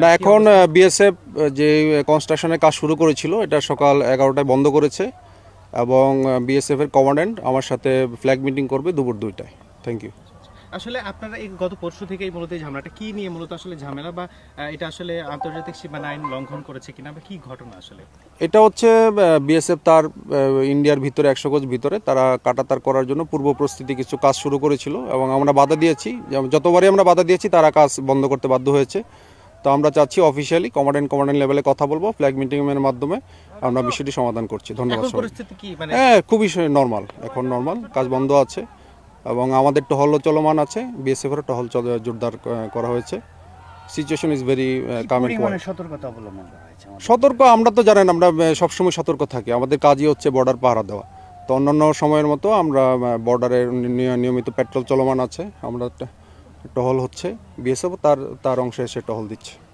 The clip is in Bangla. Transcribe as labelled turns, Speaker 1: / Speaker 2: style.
Speaker 1: না এখন বিএসএফ যে কনস্ট্রাকশনের কাজ শুরু করেছিল এটা সকাল এগারোটায় বন্ধ করেছে এবং বিএসএফ এর কমান্ড্যান্ট আমার সাথে ফ্ল্যাগ মিটিং করবে দুপুর দুইটায়। থ্যাংক ইউ
Speaker 2: আসলে আপনারা এই গত পরশু থেকেই মূলত এই ঝামেলাটা কি নিয়ে মূলত আসলে ঝামেলা বা এটা আসলে আন্তর্জাতিক সীমানা আইন লঙ্ঘন করেছে কিনা বা কি ঘটনা আসলে?
Speaker 1: এটা হচ্ছে বিএসএফ তার ইন্ডিয়ার ভিতরে একশো গজ ভিতরে তারা কাটাতার করার জন্য পূর্ব প্রস্তুতি কিছু কাজ শুরু করেছিল এবং আমরা বাধা দিয়েছি যতবারই আমরা বাধা দিয়েছি তারা কাজ বন্ধ করতে বাধ্য হয়েছে। তো আমরা চাচ্ছি অফিসিয়ালি কমান্ড্যান্ট কমান্ড্যান্ট লেভেলে কথা বলব ফ্ল্যাগ মিটিং এর মাধ্যমে আমরা বিষয়টি সমাধান করছি। ধন্যবাদ
Speaker 2: কি মানে
Speaker 1: হ্যাঁ খুবই নর্মাল এখন নর্মাল কাজ বন্ধ আছে। এবং আমাদের টহলও চলমান আছে বিএসএফ এর টহল চল- জোরদার করা হয়েছে। সিচুয়েশন ইজ ভেরি কাম
Speaker 3: পরিমাণে সতর্কতা অবলম্বন করা হয়েছে
Speaker 1: সতর্ক আমরা তো জানেন আমরা সবসময় সতর্ক থাকি। আমাদের কাজই হচ্ছে বর্ডার পাহারা দেওয়া। তো অন্যান্য সময়ের মতো আমরা বর্ডারের নিয়মিত পেট্রোল চলমান আছে। আমরা টহল হচ্ছে বিএসএফ তার তার অংশে এসে টহল দিচ্ছে।